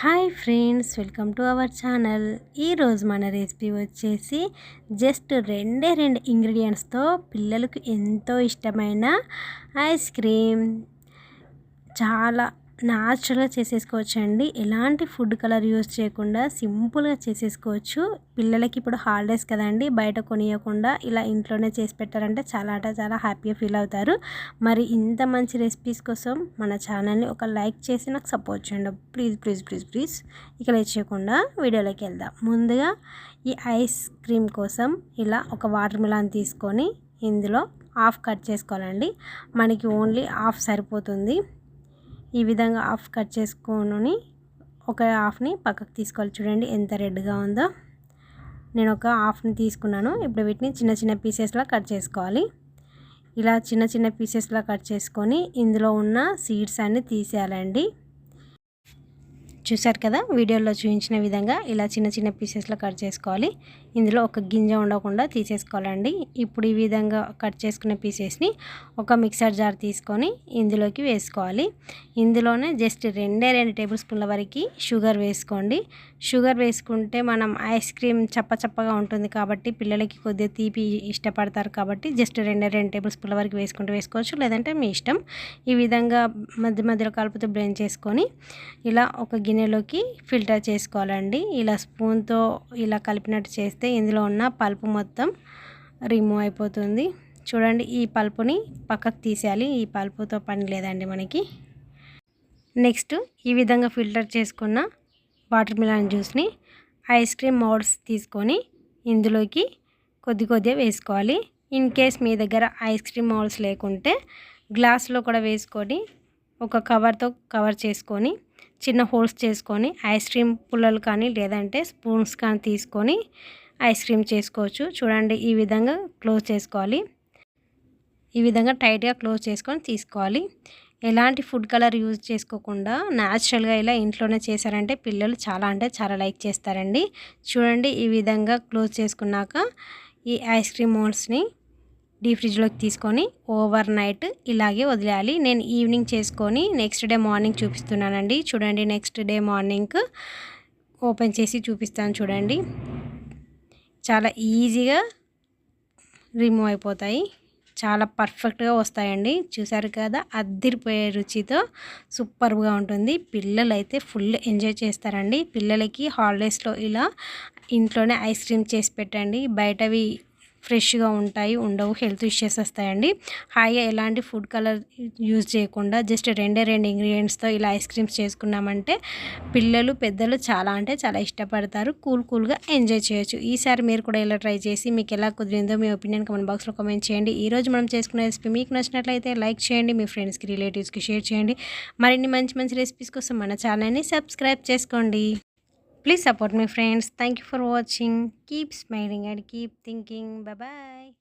Hi friends welcome to our channel. ఈరోజు మన recipe వచ్చేసి జస్ట్ రెండే రెండు ఇంగ్రీడియంట్స్తో పిల్లలకు ఎంతో ఇష్టమైన ఐస్ క్రీమ్. చాలా న్యాచురల్గా చేసేసుకోవచ్చు అండి ఎలాంటి ఫుడ్ కలర్ యూజ్ చేయకుండా సింపుల్గా చేసేసుకోవచ్చు. పిల్లలకి ఇప్పుడు హాలిడేస్ కదండి బయట కొనియకుండా ఇలా ఇంట్లోనే చేసి పెట్టారంటే చాలా అంటే చాలా హ్యాపీగా ఫీల్ అవుతారు. మరి ఇంత మంచి రెసిపీస్ కోసం మన ఛానల్ని ఒక లైక్ చేసి నాకు సపోర్ట్ చేయండి. Please please please please. ఇక లేచేయకుండా వీడియోలోకి వెళ్దాం. ముందుగా ఈ ఐస్ క్రీమ్ కోసం ఇలా ఒక వాటర్ మిలాన్ తీసుకొని ఇందులో హాఫ్ కట్ చేసుకోవాలండి. మనకి ఓన్లీ హాఫ్ సరిపోతుంది. ఈ విధంగా హాఫ్ కట్ చేసుకొని ఒక హాఫ్ని పక్కకు తీసుకోవాలి. చూడండి ఎంత రెడ్గా ఉందో. నేను ఒక హాఫ్ని తీసుకున్నాను. ఇప్పుడు వీటిని చిన్న చిన్న పీసెస్లా కట్ చేసుకోవాలి. ఇలా చిన్న చిన్న పీసెస్లా కట్ చేసుకొని ఇందులో ఉన్న సీడ్స్ అన్నీ తీసేయాలండి. చూసారు కదా వీడియోలో చూపించిన విధంగా ఇలా చిన్న చిన్న పీసెస్లో కట్ చేసుకోవాలి. ఇందులో ఒక గింజ ఉండకుండా తీసేసుకోవాలండి. ఇప్పుడు ఈ విధంగా కట్ చేసుకున్న పీసెస్ని ఒక మిక్సర్ జార్ తీసుకొని ఇందులోకి వేసుకోవాలి. ఇందులోనే జస్ట్ రెండే రెండు టేబుల్ స్పూన్ల వరకు షుగర్ వేసుకోండి. షుగర్ వేసుకుంటే మనం ఐస్ క్రీమ్ చప్ప చప్పగా ఉంటుంది కాబట్టి పిల్లలకి కొద్దిగా తీపి ఇష్టపడతారు కాబట్టి జస్ట్ రెండే రెండు టేబుల్ స్పూన్ల వరకు వేసుకుంటూ వేసుకోవచ్చు. లేదంటే మీ ఇష్టం. ఈ విధంగా మధ్య మధ్యలో కలుపుతూ బ్లెండ్ చేసుకొని ఇలా ఒక గిన్నెలోకి ఫిల్టర్ చేసుకోవాలండి. ఇలా స్పూన్తో ఇలా కలిపినట్టు చేస్తే ఇందులో ఉన్న పల్పు మొత్తం రిమూవ్ అయిపోతుంది. చూడండి ఈ పల్పుని పక్కకు తీసేయాలి. ఈ పల్పుతో పని లేదండి మనకి. నెక్స్ట్ ఈ విధంగా ఫిల్టర్ చేసుకున్న వాటర్ మిలాన్ జ్యూస్ని ఐస్ క్రీమ్ మౌడ్స్ తీసుకొని ఇందులోకి కొద్ది కొద్దిగా వేసుకోవాలి. ఇన్ కేస్ మీ దగ్గర ఐస్ క్రీమ్ మౌల్స్ లేకుంటే గ్లాస్లో కూడా వేసుకొని ఒక కవర్తో కవర్ చేసుకొని చిన్న హోల్స్ చేసుకొని ఐస్ క్రీమ్ పుల్లలు కానీ లేదంటే స్పూన్స్ కానీ తీసుకొని ఐస్ క్రీమ్ చేసుకోవచ్చు. చూడండి ఈ విధంగా క్లోజ్ చేసుకోవాలి. ఈ విధంగా టైట్గా క్లోజ్ చేసుకొని తీసుకోవాలి. ఎలాంటి ఫుడ్ కలర్ యూజ్ చేసుకోకుండా న్యాచురల్గా ఇలా ఇంట్లోనే చేశారంటే పిల్లలు చాలా అంటే చాలా లైక్ చేస్తారండి. చూడండి ఈ విధంగా క్లోజ్ చేసుకున్నాక ఈ ఐస్ క్రీమ్ మోల్స్ని డీ ఫ్రిడ్జ్లోకి తీసుకొని ఓవర్ నైట్ ఇలాగే వదిలేయాలి. నేను ఈవినింగ్ చేసుకొని నెక్స్ట్ డే మార్నింగ్ చూపిస్తున్నానండి. చూడండి నెక్స్ట్ డే మార్నింగ్ ఓపెన్ చేసి చూపిస్తాను చూడండి. చాలా ఈజీగా రిమూవ్ అయిపోతాయి. చాలా పర్ఫెక్ట్గా వస్తాయండి. చూసారు కదా అద్దిరిపోయే రుచితో సూపర్గా ఉంటుంది. పిల్లలు అయితే ఫుల్ ఎంజాయ్ చేస్తారండి. పిల్లలకి హాలిడేస్లో ఇలా ఇంట్లోనే ఐస్ క్రీమ్ చేసి పెట్టండి. బయటవి ఫ్రెష్గా ఉంటాయి ఉండవు హెల్త్ ఇష్యూస్ వస్తాయండి. హాయిగా ఎలాంటి ఫుడ్ కలర్ యూజ్ చేయకుండా జస్ట్ రెండే రెండు ఇంగ్రీడియంట్స్తో ఇలా ఐస్ క్రీమ్స్ చేసుకున్నామంటే పిల్లలు పెద్దలు చాలా అంటే చాలా ఇష్టపడతారు. కూల్ కూల్గా ఎంజాయ్ చేయొచ్చు. ఈసారి మీరు కూడా ఇలా ట్రై చేసి మీకు ఎలా కుదిరిందో మీ ఒపీనియన్ కమెంట్ బాక్స్లో కామెంట్ చేయండి. ఈరోజు మనం చేసుకున్న రెసిపీ మీకు నచ్చినట్లయితే లైక్ చేయండి మీ ఫ్రెండ్స్కి రిలేటివ్స్కి షేర్ చేయండి. మరిన్ని మంచి మంచి రెసిపీస్ కోసం మన ఛానల్ని సబ్స్క్రైబ్ చేసుకోండి. Please support me friends. Thank you for watching. Keep smiling and keep thinking. Bye bye.